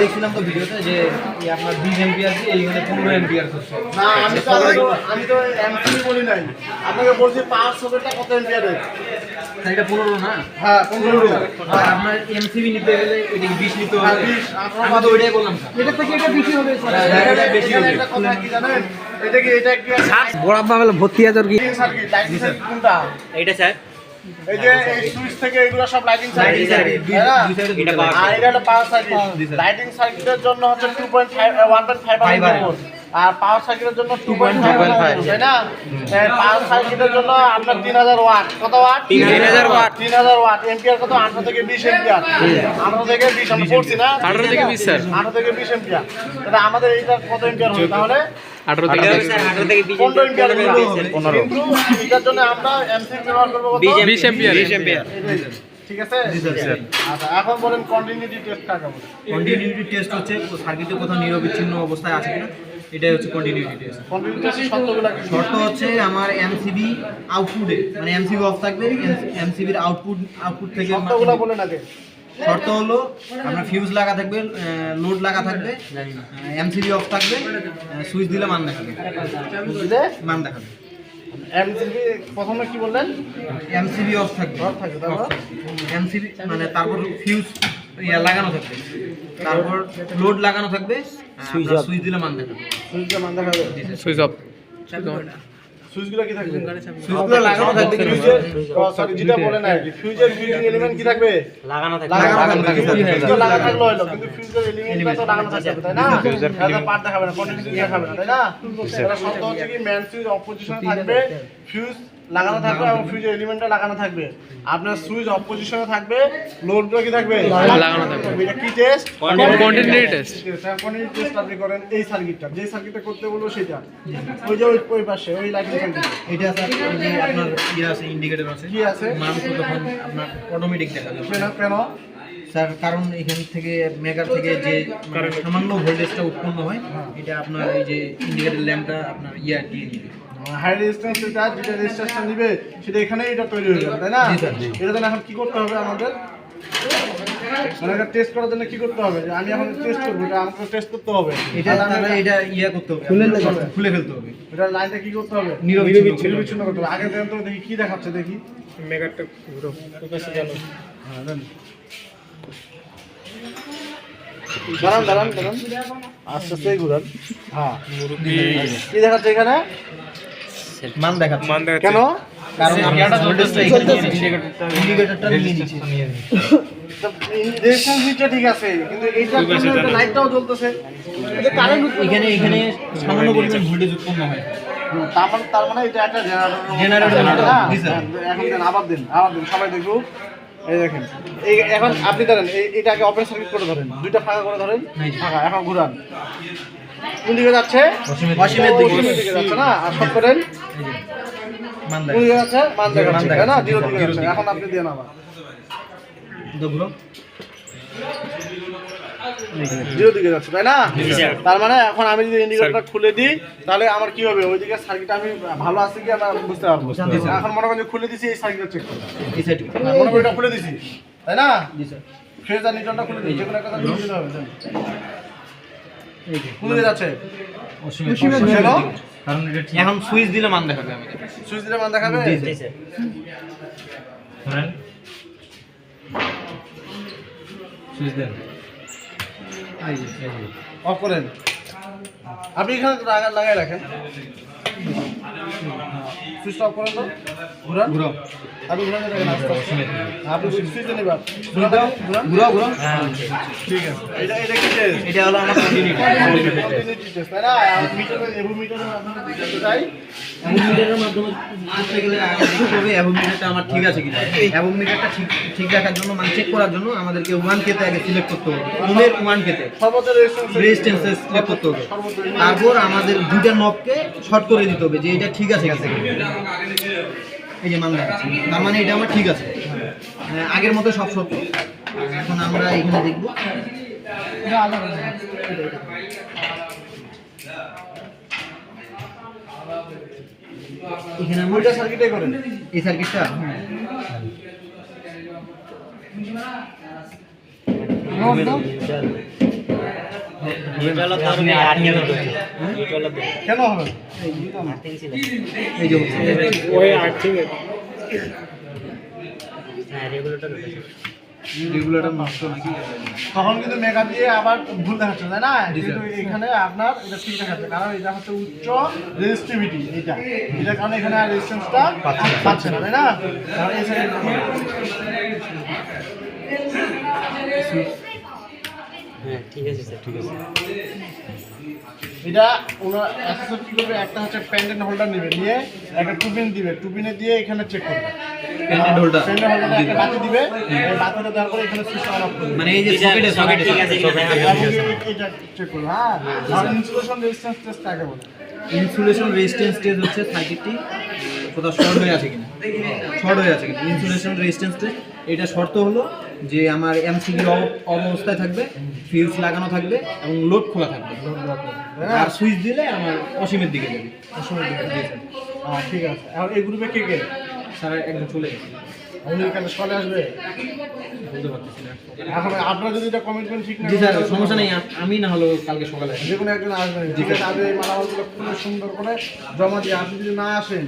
দেখছিলাম তো ভিডিওতে যে আপনার বিশ এমপিআর দিয়ে এইখানে পনেরো এমপিআর করছে। না আমি তো আমি তো এমসিবি বলি নাই। আপনাকে বলছি পাঁচ সকেটটা কত এমপিয়ারের এটা পনেরো না? হ্যাঁ পনেরো। আর আপনার এমসিবি নিতে গেলে বিশ নিতে হ্যাঁ, হবে আমি তো ওইটাই বললাম। এটা থেকে এটা বেশি হবে হ্যাঁ, এটা বেশি হবে। একটা কথা কি জানেন? এটা কি এটা কি বড় আব্বা বলে ভর্তি আছে কি? কোনটা? এইটা স্যার। এই যে এই সুইচ থেকে এগুলো সব লাইটিং সার্কিট এটা পাওয়ার সার্কিট লাইটিং সার্কিটের জন্য হচ্ছে two point five one point five আর- পাওয়ার সার্কিটের জন্য টু পয়েন্ট ফাইভ 2.5 তাই না? পাওয়ার সার্কিটের জন্য আপনার তিন হাজার ওয়াট। কত ওয়াট? 3000 ওয়াট। তিন হাজার ওয়াট। এম্পিয়ার কত? আঠারো থেকে বিশ এম্পিয়ার আঠারো থেকে বিশ আমরা পড়ছি না? আঠারো থেকে বিশ, স্যার। আঠারো থেকে বিশ এম্পিয়ার তাহলে আমাদের এইটা কত এম্পিয়ার হবে? তাহলে আঠারো থেকে আঠারো থেকে পনেরো এম্পিয়ার কিন্তু এটার জন্য আমরা এমসি ব্যবহার করব কত? বিশ বিশ এম্পিয়ার। বিশ এম্পিয়ার ঠিক আছে? আচ্ছা এখন বলেন কন্টিনিউটি টেস্ট কাকে বলে কন্টিনিউটি টেস্ট হচ্ছে সার্কিটে কোথাও নিরবিচ্ছিন্ন অবস্থায় আছে কিনা? এটাই হচ্ছে কন্টিনিউটি টেস্ট কন্টিনিউটি টেস্ট শর্তগুলো কি? শর্ত হচ্ছে আমার এমসিবি আউটপুটে মানে এমসিবি অফ থাকবে এমসিবির আউটপুট আউটপুট থেকে শর্তগুলো বলেন আগে শর্ত হলো আপনার ফিউজ লাগা থাকবে লোড লাগা থাকবে এমসিবি অফ থাকবে সুইচ দিলে মান দেখাবে। বুঝলে মান দেখাবে। এমসিবি প্রথমে কি বললেন? এমসিবি অফ থাকবে। অফ থাকবে, তারপর? এমসিবি মানে তারপর ফিউজ লাগানো থাকবে। তারপর লোড লাগানো থাকবে সুইচ দিলে মান দেখাবে। সুইচটা মান দেখাবে? সুইচ অফ সুইচগুলো কি থাকবে? সুইচগুলো লাগানো থাকবে ফিউজের সরি যেটা বলেন আর কি ফিউজের ফিউজিং এলিমেন্ট কি থাকবে? লাগানো থাকে লাগানো থাকবে থাকবে, ফিউজ স্যার। লাগা থাকল হলো কিন্তু ফিউজের এলিমেন্ট তো লাগানো থাকবে তাই না? এটা পার্ট দেখাবে না কন্টিনিউটি দেখাবে না তাই না? এটা শর্ত হচ্ছে কি ম্যান সুইচ অফ থাকবে ফিউজ লাগানো থাকবে এবং ফিউজের এলিমেন্টটা লাগানো থাকবে। আপনার সুইচ অফ পজিশনে থাকবে লোডগুলো কি থাকবে। লাগানো থাকবে। এটা কি test Continuity test। Continuity test আপনি করেন এই সার্কিটটা যে সার্কিটটা করতে বলব সেটা। ওই যে ওই- পাশে ওই লাইটিং সার্কিট এটা আপনার ইয়ে আছে ইন্ডিকেটর আছে। কি আছে? মান তো তখন আপনার অটোমেটিক দেখাবে কেন কেন? স্যার কারণ এখান থেকে মেগার থেকে যে মানে সামান্য ভোল্টেজটা উৎপন্ন হয় এটা আপনার এই যে ইন্ডিকেটর ল্যাম্পটা আপনার ইয়া দিয়ে নিবে হাই রেজিস্ট্যান্স যেটা যেটা রেজিস্ট্যান্সটা নিবে সেটা এখানেই এটা তৈরি হয়ে যাবে তাই না। এটা জন্য এখন কি করতে হবে আমাদের? মানে এটা টেস্ট করার জন্য কি করতে হবে? যে আমি এখন টেস্ট করব এটা আমাকে টেস্ট করতে হবে। এটা তাহলে তাহলে এটা ইয়া করতে হবে খুলে ফেলতে হবে। খুলে ফেলতে হবে। এটা লাইনটা কি করতে হবে? নিরবিচ্ছিন্ন। নিরবিচ্ছিন্ন করতে হবে। আগে দেন তো দেখি কি দেখাচ্ছে দেখি। হ্যাঁ, দাঁড়ান দাঁড়ান দাঁড়ান। আস্তে আস্তে ঘুরান হ্যাঁ। কি দেখাচ্ছে এখানে? মান দেখাচ্ছে। মান দেখাচ্ছে। কেন? কারণ আপনার ভোল্টেজটা এখানে ইন্ডিকেটরটা নিয়ে নিচ্ছে। রেজিস্ট্যান্স দিকটা ঠিক আছে কিন্তু এইটা লাইটটাও জ্বলতেছে। এটা কারেন্ট এখানে এখানে সামান্য পরিমাণ ভোল্টেজ উৎপন্ন হয়। তার মানে মানে এটা একটা জেনারেটর জেনারেটর এখন দেন আবার দিন আবার দিন সবাই দেখুক। এই দেখেন এই এখন আপনি ধরেন এই- এটাকে ওপেন সার্কিট করে ধরেন দুইটা ফাঁকা করে ধরেন ফাঁকা এখন ঘুরান। কোন দিকে যাচ্ছে? অসীমের দিকে। যাচ্ছে না? আর সব করেন। কোন দিকে যাচ্ছে? মান তাই না? জিরো দিকে যাচ্ছে। এখন আপনি দেন আবার দেখুন জিরো দিকে যাচ্ছে তাই না? তার মানে এখন আমি যদি ইন্ডিকেটরটা খুলে দিই তাহলে আমার কি হবে? ওইদিকে সার্কিট আমি ভালো আছে কি আমরা বুঝতে পারব। এখন মনে করেন খুলে দিছি এই সার্কিটটা চেক করব মনে করি এটা খুলে দিছি তাই না? জি স্যার। ফ্রেজ আর নিউটনটা খুলে দিই যে কোনো একটা খুলে দিতে হবে এই যে। কোন যাচ্ছে। অসীমের অসীমের কারণ এটা ঠিক- এখন সুইচ দিলে মান দেখাবে আমাদের। সুইচ দিলে মান দেখাবে? জি, জি স্যার। ধরেন। সুইচ দেন। আপনি এখানে লাগা- লাগাই রাখেন। সুইচটা অফ করেন তো। ঘুরান। ঘুরো। আপনি ঘুরান দেখেন আস্তে আস্তে। অসীমের দিকে। আপনি সুইচ দেন এবার ঘুরান ঘুরান। ঘুরো ঘুরো। ঠিক আছে। এটা এটা কি টেস্ট এটা হলো আমার কন্টিনিউটি কন্টিনিউটি টেস্ট তাই না? আর মিটারে এবু আপনারা দেখতে চাই অ্যাভোমিটারের মাধ্যমে করতে গেলে দেখতে হবে। অ্যাভোমিটারটা আমার ঠিক আছে কিনা? অ্যাভোমিটারটা ঠিক ঠিক রাখার জন্য মানে চেক করার জন্য আমাদেরকে ওয়ান কেতে আগে সিলেক্ট করতে হবে। ওমের ওয়ান কেতে সর্বোচ্চ রেজিস্ট্যান্স রেজিস্ট্যান্স সিলেক্ট করতে হবে। তারপর আমাদের দুইটা নবকে শর্ট করে দিতে হবে যে এটা ঠিক আছে কিনা। এই যে মান দেখাচ্ছে তার মানে এটা আমার ঠিক আছে। মানে আগের মতো সব সত্য এখন আমরা এখানে দেখব। এখানে আমার ওইটা সার্কিটে করেন। এই সার্কিটটা কেন হবে? হ্যাঁ রেগুলেটর রেগুলেটর নষ্ট নাকি? তখন কিন্তু মেগা দিয়ে আবার ভুল দেখাচ্ছে তাই না? কিন্তু এখানে আপনার এটা ঠিক দেখাচ্ছে কারণ এটা হচ্ছে উচ্চ রেজিস্টিভিটি এটা। এটার কারণে এখানে আর রেজিস্ট্যান্সটা পাচ্ছে না। তাই না? কারণ এই সাইডে হ্যাঁ ঠিক আছে স্যার ঠিক আছে। এটা ওনার অ্যাসেসর কি করবে? একটা হচ্ছে প্যান্ডেন্ট হোল্ডার নেবে নিয়ে একটা টুপিন দিবে। টুপিনে দিয়ে এখানে চেক করবে। হোল্ডার প্যান্ডেন্ট হোল্ডারে একটা বাতি দিবে। এই বাতিটা দেওয়ার পরে এখানে সুইচ অন অফ করবে। মানে এই যে সকেটে সকেটে ঠিক আছে, ঠিক আছে। এবং এটা চেক করবে। হ্যাঁ আর ইনসুলেশন রেজিস্ট্যান্স টেস্ট কাকে বলে। ইনসুলেশন রেজিস্ট্যান্স টেস্ট হচ্ছে সার্কিটটি কোথাও শর্ট হয়ে আছে কিনা? শর্ট হয়ে আছে কিনা? ইনসুলেশন রেজিস্ট্যান্স টেস্ট এটা শর্ত হলো যে আমার এমসিবি অবস্থায় থাকবে ফিউজ লাগানো থাকবে এবং লোড খোলা থাকবে। আর সুইচ দিলে আমার অসীমের দিকে যাবে। হ্যাঁ। ঠিক আছে। এখন এই গ্রুপে কে কে? স্যার একদম চলে গেছে। সকালে আসবে। এখন আপনার যদি এটা কমিটমেন্ট ঠিক না সমস্যা নেই। আম- না হলেও কালকে সকালে যে কোনো একজন আসবেন। ঠিক আছে। মালামালগুলো খুলে সুন্দর করে জমা দিয়ে আপনি যদি না আসেন